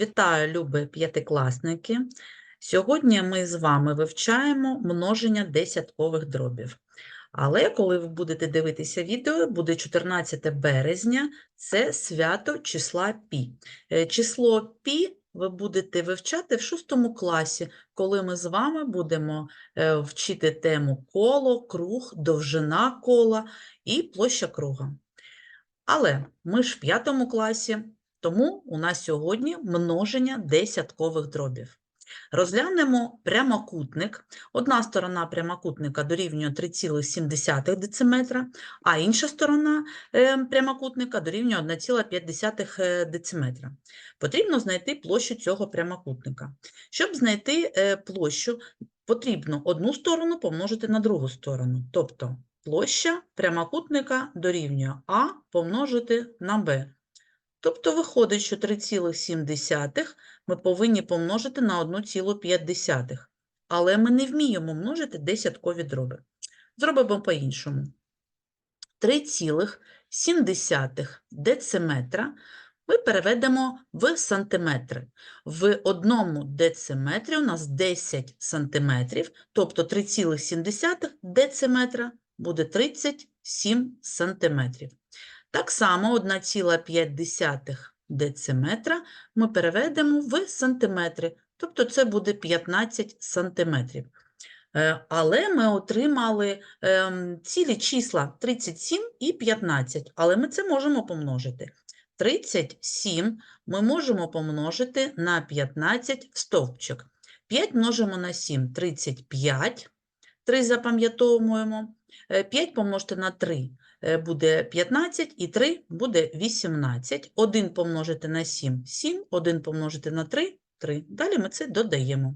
Вітаю, любі п'ятикласники! Сьогодні ми з вами вивчаємо множення десяткових дробів. Але коли ви будете дивитися відео, буде 14 березня, це свято числа Пі. Е, Число Пі ви будете вивчати в 6 класі, коли ми з вами будемо е, вчити тему коло, круг, довжина кола і площа круга. Але ми ж в 5 класі, тому у нас сьогодні множення десяткових дробів. Розглянемо прямокутник. Одна сторона прямокутника дорівнює 3,7 дециметра, а інша сторона е, прямокутника дорівнює 1,5 дециметра. Потрібно знайти площу цього прямокутника. Щоб знайти е, площу, потрібно одну сторону помножити на другу сторону. Тобто площа прямокутника дорівнює А помножити на Б. Тобто виходить, що 3,7 ми повинні помножити на 1,5. Але ми не вміємо множити десяткові дроби. Зробимо по-іншому. 3,7 дециметра ми переведемо в сантиметри. В одному дециметрі у нас 10 сантиметрів, тобто 3,7 дециметра буде 37 сантиметрів. Так само 1,5 дециметра ми переведемо в сантиметри, тобто це буде 15 сантиметрів. Е, Але ми отримали ем, цілі числа 37 і 15, але ми це можемо помножити. 37 ми можемо помножити на 15 в стовпчик. 5 множимо на 7 – 35, 3 запам'ятовуємо, 5 помножити на 3 е, буде 15 і 3 буде 18. 1 помножити на 7 – 7, 1 помножити на 3 – 3. Далі ми це додаємо.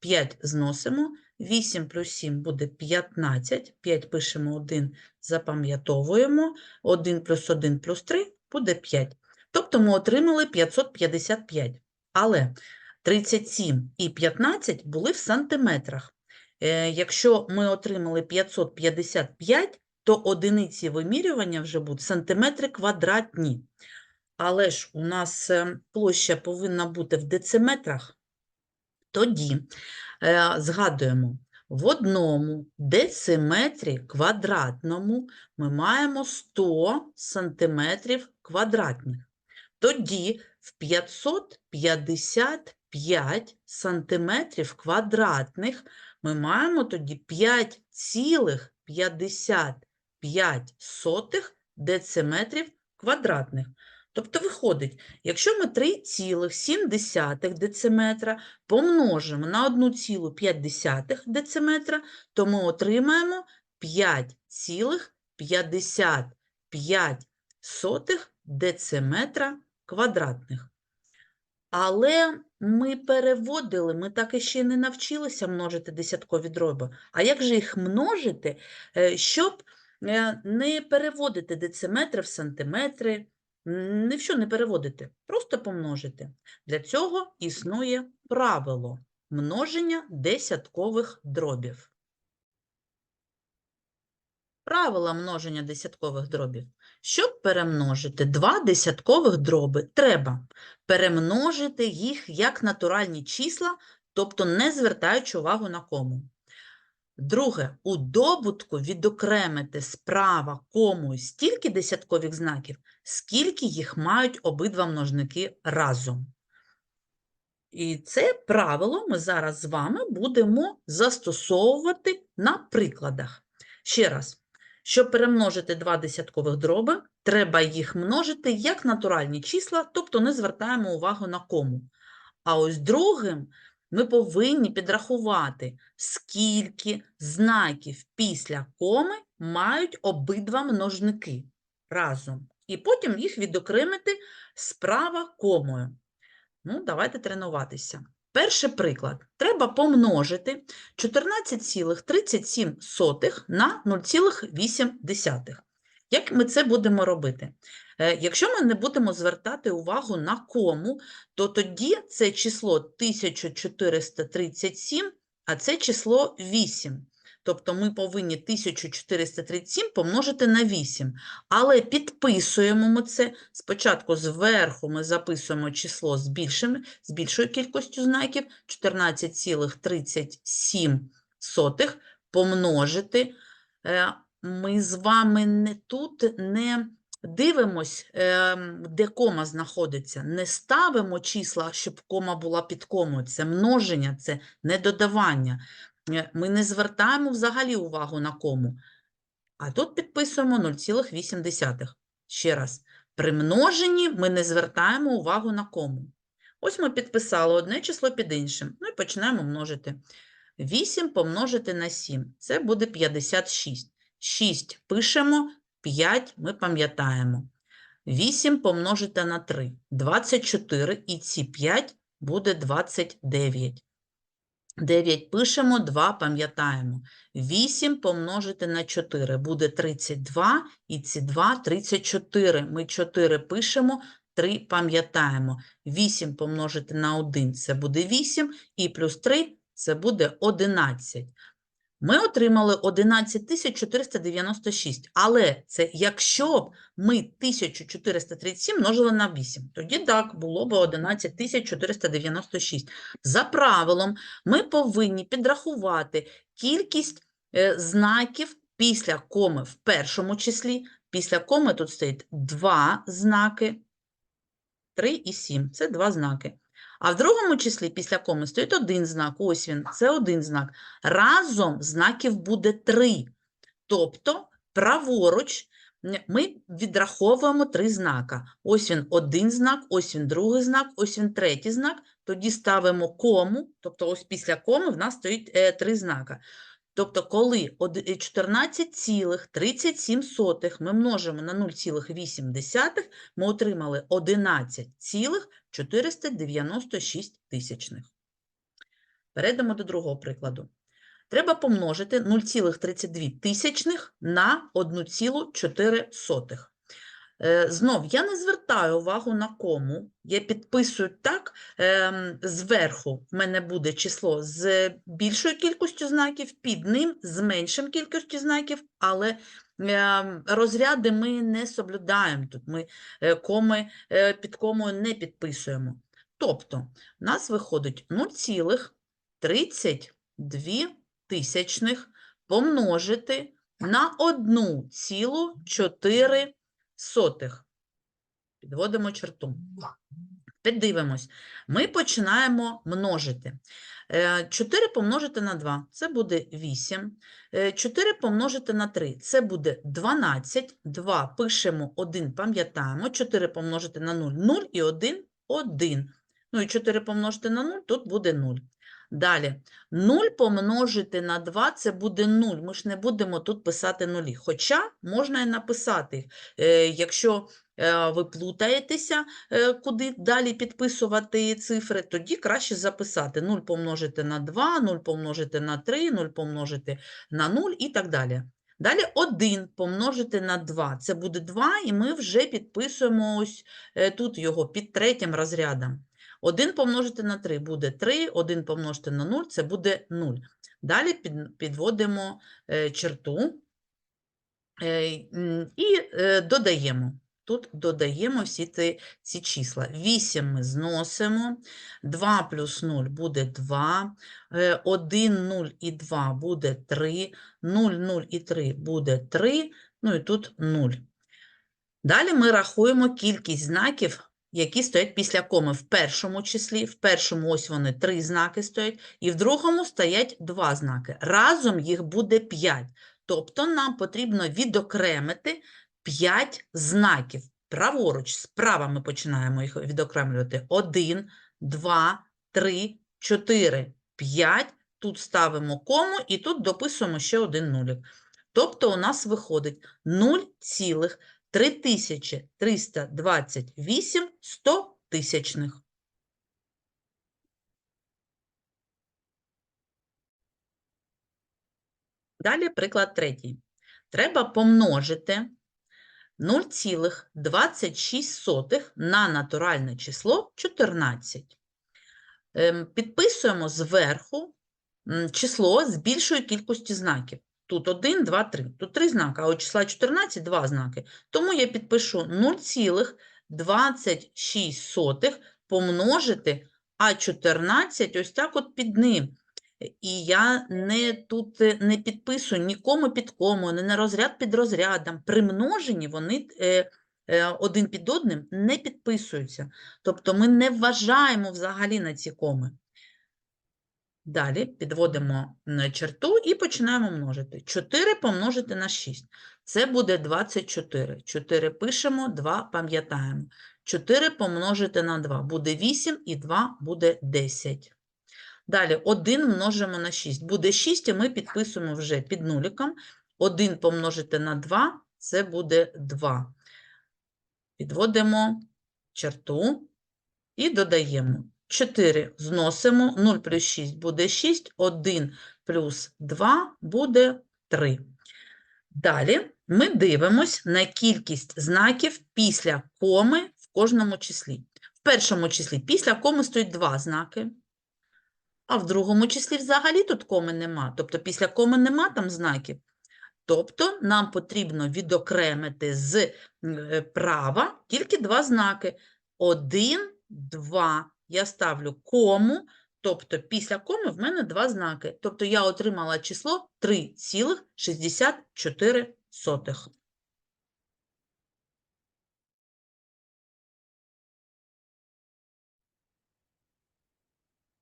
5 зносимо, 8 плюс 7 буде 15, 5 пишемо 1, запам'ятовуємо, 1 плюс 1 плюс 3 буде 5. Тобто ми отримали 555. Але 37 і 15 були в сантиметрах. Е, Якщо ми отримали 555, то одиниці вимірювання вже будуть сантиметри квадратні. Але ж у нас е, площа повинна бути в дециметрах. Тоді е, згадуємо, в одному дециметрі квадратному ми маємо 100 сантиметрів квадратних. Тоді в 555 сантиметрів квадратних ми маємо тоді 5,55 дециметрів квадратних. Тобто виходить, якщо ми 3,7 дециметра помножимо на 1,5 дециметра, то ми отримаємо 5,55 дециметра квадратних. Але ми переводили, ми так і ще не навчилися множити десяткові дроби. А як же їх множити, е, щоб не переводити дециметри в сантиметри, ні в що не переводити, просто помножити. Для цього існує правило множення десяткових дробів. Правила множення десяткових дробів. Щоб перемножити два десяткових дроби, треба перемножити їх як натуральні числа, тобто не звертаючи увагу на кому. Друге, у добутку відокремити справа комою стільки десяткових знаків, скільки їх мають обидва множники разом. І це правило ми зараз з вами будемо застосовувати на прикладах. Ще раз, щоб перемножити два десяткових дроби, треба їх множити як натуральні числа, тобто не звертаємо увагу на кому. А ось другим ми повинні підрахувати, скільки знаків після коми мають обидва множники разом. І потім їх відокремити справа комою. Ну, давайте тренуватися. Перший приклад. Треба помножити 14,37 на 0,8. Як ми це будемо робити? Е, Якщо ми не будемо звертати увагу на кому, то тоді це число 1437, а це число 8. Тобто ми повинні 1437 помножити на 8. Але підписуємо ми це. Спочатку зверху ми записуємо число з, більшим, з більшою кількістю знаків 14,37 помножити. Ми з вами не тут не дивимось, ем, де кома знаходиться, не ставимо числа, щоб кома була під комою. Це множення, це не додавання. Е, Ми не звертаємо взагалі увагу на кому. А тут підписуємо 0,8. Ще раз, при множенні ми не звертаємо увагу на кому. Ось ми підписали одне число під іншим. Ну і починаємо множити. 8 помножити на 7 – це буде 56. 6 пишемо, 5 ми пам'ятаємо. 8 помножити на 3 – 24, і ці 5 буде 29. 9 пишемо, 2 пам'ятаємо. 8 помножити на 4 буде 32, і ці 2 – 34. Ми 4 пишемо, 3 пам'ятаємо. 8 помножити на 1 – це буде 8, і плюс 3 – це буде 11. Ми отримали 11 496, але це якщо б ми 1437 множили на 8, тоді так, було б 11 496. За правилом, ми повинні підрахувати кількість е, знаків після коми в першому числі. Після коми тут стоїть два знаки, 3 і 7, це два знаки. А в другому числі після коми стоїть один знак, ось він, це один знак. Разом знаків буде три. Тобто праворуч ми відраховуємо три знака. Ось він один знак, ось він другий знак, ось він третій знак. Тоді ставимо кому, тобто ось після коми в нас стоїть е, три знака. Тобто, коли е, 14,37 ми множимо на 0,8, ми отримали 11,496 тисячних. Перейдемо до другого прикладу. Треба помножити 0,32 тисячних на 1,4. Е, Знов, я не звертаю увагу на кому, я підписую так, ем, зверху в мене буде число з більшою кількістю знаків, під ним з меншим кількістю знаків, але ем, розряди ми не соблюдаємо тут, ми е, коми е, під комою не підписуємо. Тобто, у нас виходить 0,32 тисячних помножити на 1,4 сотих. Підводимо черту. Тепер дивимось. Ми починаємо множити. Е, 4 помножити на 2 – це буде 8. Е, 4 помножити на 3 – це буде 12. 2 пишемо, 1 пам'ятаємо. 4 помножити на 0 – 0 і 1 – 1. Ну і 4 помножити на 0 – тут буде 0. Далі, 0 помножити на 2 – це буде 0. Ми ж не будемо тут писати нулі. Хоча можна і написати. Е, Якщо е, ви плутаєтеся, е, куди далі підписувати цифри, тоді краще записати 0 помножити на 2, 0 помножити на 3, 0 помножити на 0 і так далі. Далі 1 помножити на 2. Це буде 2, і ми вже підписуємо ось тут його під третім розрядом. 1 помножити на 3 буде 3, 1 помножити на 0 – це буде 0. Далі підводимо е, черту е, і е, додаємо. Тут додаємо всі ці, ці числа. 8 ми зносимо, 2 плюс 0 буде 2, 1, 0 і 2 буде 3, 0, 0 і 3 буде 3, ну і тут 0. Далі ми рахуємо кількість знаків, які стоять після коми в першому числі. В першому ось вони три знаки стоять, і в другому стоять два знаки. Разом їх буде 5. Тобто нам потрібно відокремити 5 знаків. Праворуч, справа ми починаємо їх відокремлювати. 1, 2, 3, 4, 5. Тут ставимо кому і тут дописуємо ще один нулик. Тобто у нас виходить 0,3328 100 тисячних. Далі приклад третій. Треба помножити 0,26 на натуральне число 14. Ем, Підписуємо зверху число з більшою кількістю знаків. Тут 1, 2, 3. Тут 3 знаки, а у числа 14 – 2 знаки. Тому я підпишу 0,26 помножити, а 14 ось так от під ним. І я не тут е, не підписую нікому під кому, не на розряд під розрядом. При множенні вони е, е, один під одним не підписуються. Тобто ми не вважаємо взагалі на ці коми. Далі підводимо черту і починаємо множити. 4 помножити на 6. Це буде 24. 4 пишемо, 2 пам'ятаємо. 4 помножити на 2 буде 8 і 2 буде 10. Далі 1 множимо на 6. Буде 6, і ми підписуємо вже під нуликом. 1 помножити на 2 – це буде 2. Підводимо черту і додаємо. 4 зносимо, 0 плюс 6 буде 6, 1 плюс 2 буде 3. Далі ми дивимось на кількість знаків після коми в кожному числі. В першому числі після коми стоїть два знаки, а в другому числі взагалі тут коми нема. Тобто після коми нема там знаків. Тобто нам потрібно відокремити з е, права тільки два знаки. Один, два. Я ставлю кому, тобто після коми в мене два знаки. Тобто я отримала число 3,64.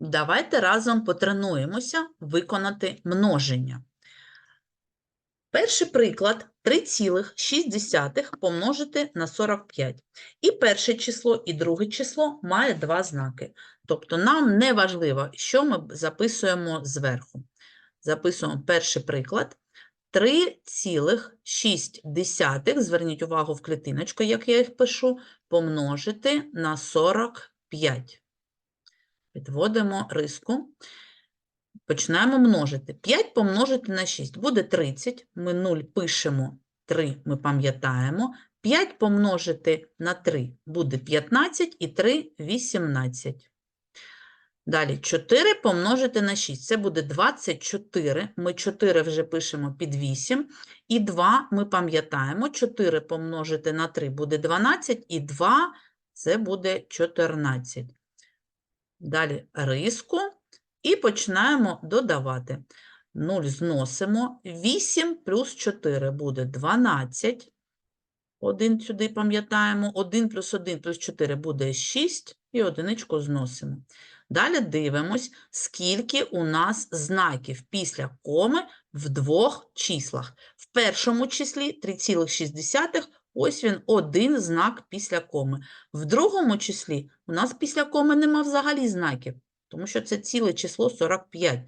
Давайте разом потренуємося виконати множення. Перший приклад 3,6 помножити на 45. І перше число, і друге число має два знаки. Тобто нам не важливо, що ми записуємо зверху. Записуємо перший приклад. 3,6, зверніть увагу в клітиночку, як я їх пишу, помножити на 45. Підводимо риску. Починаємо множити. 5 помножити на 6 буде 30. Ми 0 пишемо, 3 ми пам'ятаємо. 5 помножити на 3 буде 15 і 3 – 18. Далі 4 помножити на 6 це буде 24. Ми 4 вже пишемо під 8. І 2 ми пам'ятаємо. 4 помножити на 3 буде 12, і 2 це буде 14. Далі риску. І починаємо додавати. 0 зносимо. 8 плюс 4 буде 12. 1 сюди пам'ятаємо. 1 плюс 1 плюс 4 буде 6. І одиничку зносимо. Далі дивимось, скільки у нас знаків після коми в двох числах. В першому числі 3,6. Ось він один знак після коми. В другому числі у нас після коми нема взагалі знаків тому що це ціле число 45.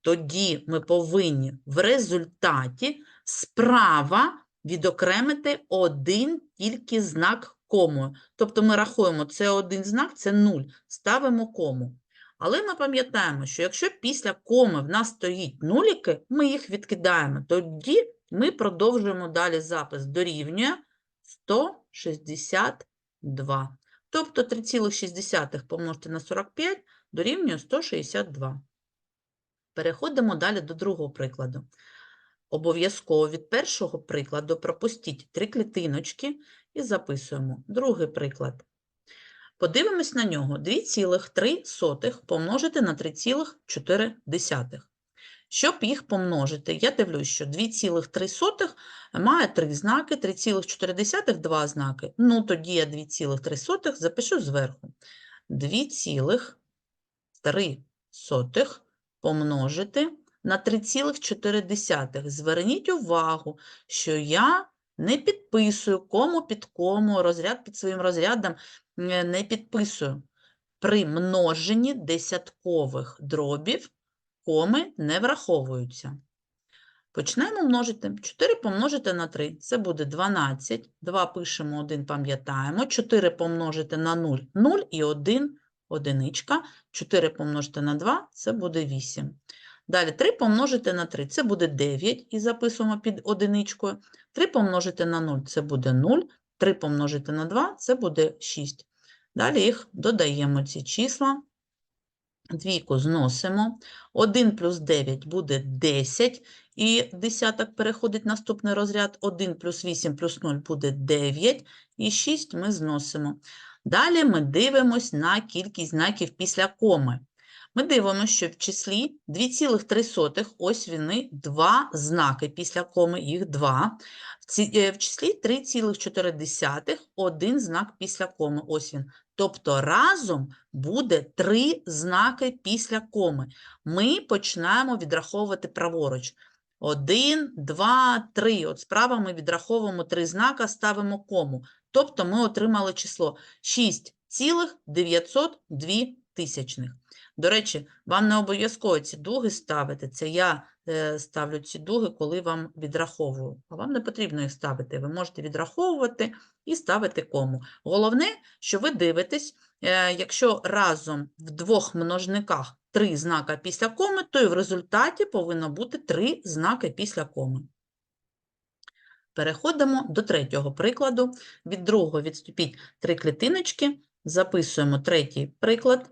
Тоді ми повинні в результаті справа відокремити один тільки знак кому. Тобто ми рахуємо, це один знак, це 0, ставимо кому. Але ми пам'ятаємо, що якщо після коми в нас стоїть нуліки, ми їх відкидаємо. Тоді ми продовжуємо далі запис дорівнює 162. Тобто 3,6 помножити на 45 дорівнює 162. Переходимо далі до другого прикладу. Обов'язково від першого прикладу пропустіть три клітиночки і записуємо другий приклад. Подивимось на нього. 2,3 помножити на 3,4. Щоб їх помножити, я дивлюсь, що 2,3 має три знаки, 3,4 – два знаки. Ну, тоді я 2,3 запишу зверху. 2,3 помножити на 3,4. Зверніть увагу, що я не підписую кому під кому, розряд під своїм розрядом е, не підписую. При множенні десяткових дробів коми не враховуються. Почнемо множити. 4 помножити на 3 – це буде 12. 2 пишемо, 1 пам'ятаємо. 4 помножити на 0 – 0 і 1 – одиничка. 4 помножити на 2 – це буде 8. Далі 3 помножити на 3 – це буде 9, і записуємо під одиничкою. 3 помножити на 0 – це буде 0. 3 помножити на 2 – це буде 6. Далі їх додаємо, ці числа. Двійку зносимо. 1 плюс 9 буде 10. І десяток переходить наступний розряд. 1 плюс 8 плюс 0 буде 9. І 6 ми зносимо. Далі ми дивимось на кількість знаків після коми. Ми дивимося, що в числі 2,3, ось вони, два знаки після коми, їх два. В, е, числі 3,4, один знак після коми, ось він. Тобто разом буде три знаки після коми. Ми починаємо відраховувати праворуч. Один, два, три. От справа ми відраховуємо три знака, ставимо кому. Тобто ми отримали число 6,902 тисячних. До речі, вам не обов'язково ці дуги ставити. Це я е, ставлю ці дуги, коли вам відраховую. А вам не потрібно їх ставити. Ви можете відраховувати і ставити кому. Головне, що ви дивитесь, е, якщо разом в двох множниках три знака після коми, то і в результаті повинно бути три знаки після коми. Переходимо до третього прикладу. Від другого відступіть три клітиночки, записуємо третій приклад.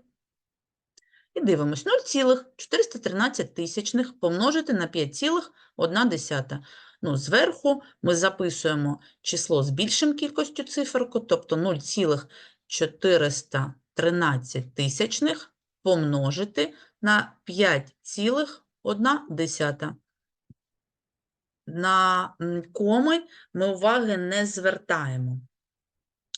І дивимось 0,413 тисячних помножити на 5,1. Ну, зверху ми записуємо число з більшим кількістю циферку, тобто 0,413 тисячних помножити на 5,1. На коми ми уваги не звертаємо.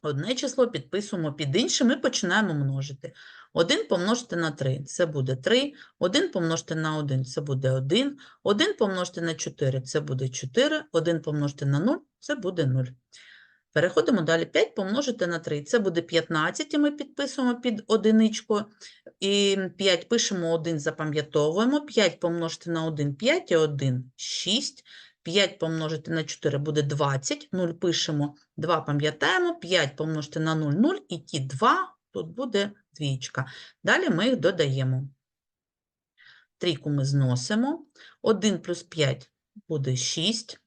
Одне число підписуємо під іншим і починаємо множити. 1 помножити на 3 – це буде 3, 1 помножити на 1 – це буде 1, 1 помножити на 4 – це буде 4, 1 помножити на 0 – це буде 0. Переходимо далі. 5 помножити на 3 – це буде 15, і ми підписуємо під одиничку. І 5 пишемо 1, запам'ятовуємо. 5 помножити на 1 – 5, і 1 – 6. 5 помножити на 4 буде 20, 0 пишемо, 2 пам'ятаємо, 5 помножити на 0 – 0, і ті 2 тут буде двічка. Далі ми їх додаємо. Трійку ми зносимо. 1 плюс 5 буде 6.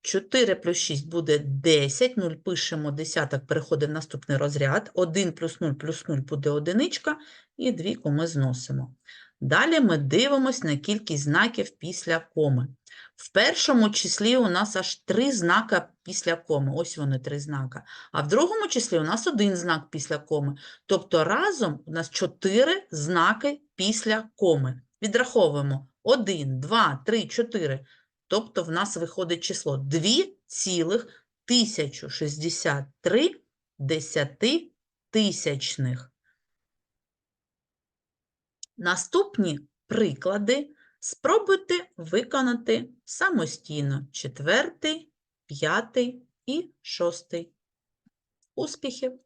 4 плюс 6 буде 10. 0 пишемо, десяток переходить в наступний розряд. 1 плюс 0 плюс 0 буде одиничка. І двійку ми зносимо. Далі ми дивимось на кількість знаків після коми. В першому числі у нас аж три знака після коми. Ось вони три знака. А в другому числі у нас один знак після коми. Тобто разом у нас чотири знаки після коми. Відраховуємо 1, 2, 3, 4. Тобто в нас виходить число 2,1063 десятитисячних. Наступні приклади спробуйте виконати самостійно четвертий, п'ятий і шостий. Успіхів!